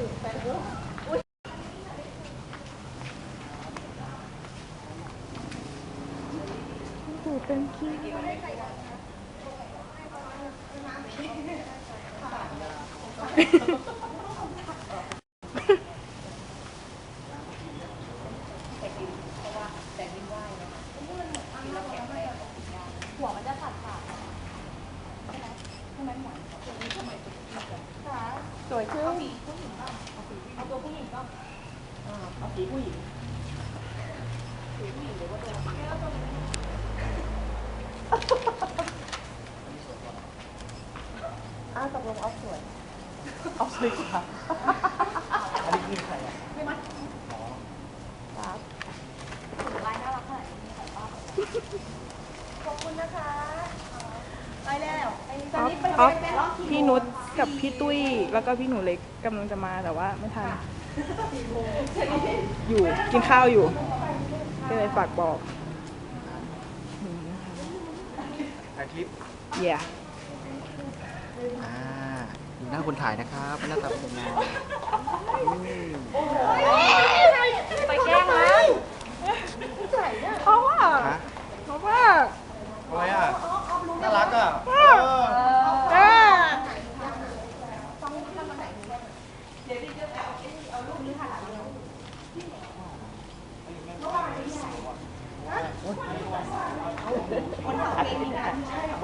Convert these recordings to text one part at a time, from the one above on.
ถูเป็นขี้หัวมันจะขาดขาดใช่ไหมหัว สวยขึ้นเอาสีผู้หญิงบ้างเอาตัวผู้หญิงบ้างเอาสีผู้หญิงอ้าวตกลงเอาสวยเอาสีขาวอันนี้คือใครอะครับลายน่ารักขนาดนี้มีใครบ้างขอบคุณนะคะ ไปแล้วตอนนี้ไปออฟไปรอบพี่นุชกับพี่ตุ้ย แล้วก็พี่หนูเล็กกำลังจะมาแต่ว่าไม่ทัน อยู่กินข้าวอยู่ ก็เลยฝากบอกถ่ายคลิปเย่อ่าดูหน้าคนถ่ายนะครับหน้าตาเป็นยังไงอืมไปแกล้งมันเพราะว่าฮะเพราะว่าทำไมอะน่ารักอะเออ เออ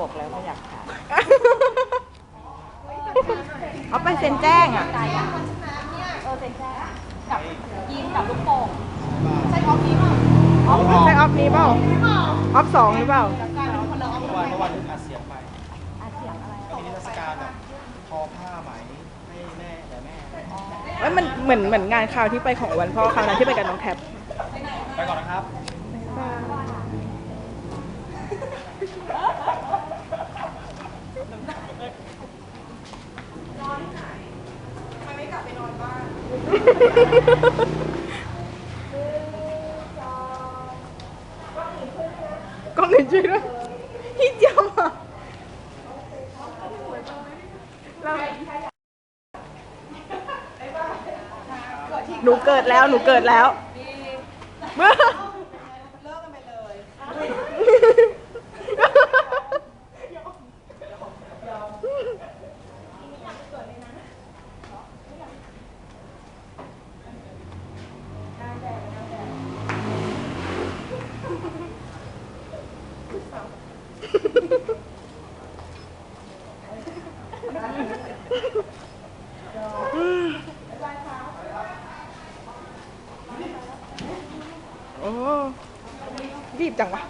บอกแล้วไม่อยากถ่ายเอาไปเซ็นแจ้งอะใจอะ เออเซ็นแจ้งกับยีนกับลูกโป่งใช่ออฟนี้เปล่าใช่ออฟนี้เปล่า ออฟสองหรือเปล่าแล้วกลายเป็นคนละออฟเมื่อวานเมื่อวานเพิ่งอัดเสียงไปอาเสียงอะไรก็มีนิทรรศการแบบทอผ้าไหมให้แม่แต่แม่เอ้ยมันเหมือนเหมือนงานข่าวที่ไปของวันพ่อครั้งนั้นที่ไปกับน้องแท็บไปก่อนนะครับ กล้องหนึ่งช่วยด้วยพี่เจียวอะเราหนูเกิดแล้วหนูเกิดแล้วเมื่อ รีบจังวะ